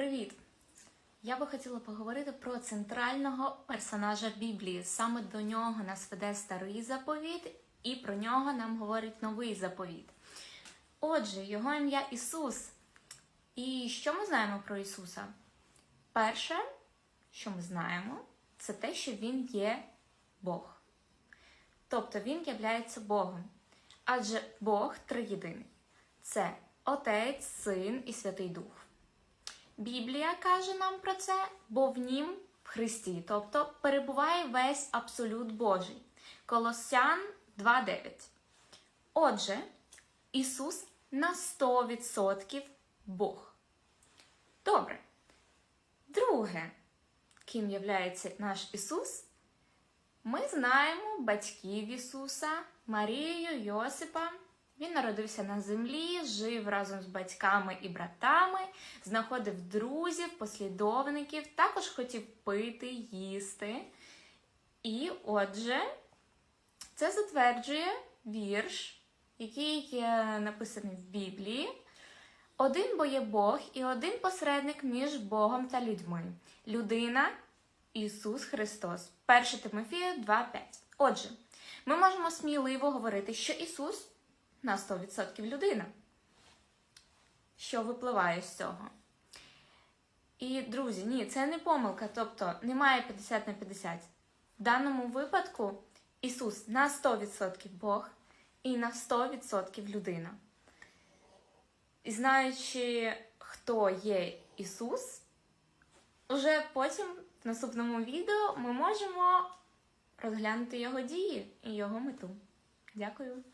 Привіт! Я би хотіла поговорити про центрального персонажа Біблії. Саме до нього нас веде старий заповіт, і про нього нам говорить новий заповіт. Отже, його ім'я Ісус. І що ми знаємо про Ісуса? Перше, що ми знаємо, це те, що Він є Бог. Тобто Він являється Богом. Адже Бог триєдиний. Це Отець, Син і Святий Дух. Біблія каже нам про це, бо в нім в Христі, тобто перебуває весь абсолют Божий. Колосян 2.9. Отже, Ісус на 100% Бог. Добре. Друге, ким являється наш Ісус? Ми знаємо батьків Ісуса, Марію, Йосипа. Він народився на землі, жив разом з батьками і братами, знаходив друзів, послідовників, також хотів пити, їсти. І отже, це затверджує вірш, який є написаний в Біблії. Один бо є Бог і один посередник між Богом та людьми. Людина Ісус Христос. 1 Тимофія 2.5. Отже, ми можемо сміливо говорити, що Ісус на 100% людина. Що випливає з цього? І, друзі, ні, це не помилка, тобто немає 50 на 50. В даному випадку Ісус на 100% Бог і на 100% людина. І знаючи, хто є Ісус, уже потім в наступному відео ми можемо розглянути його дії і його мету. Дякую.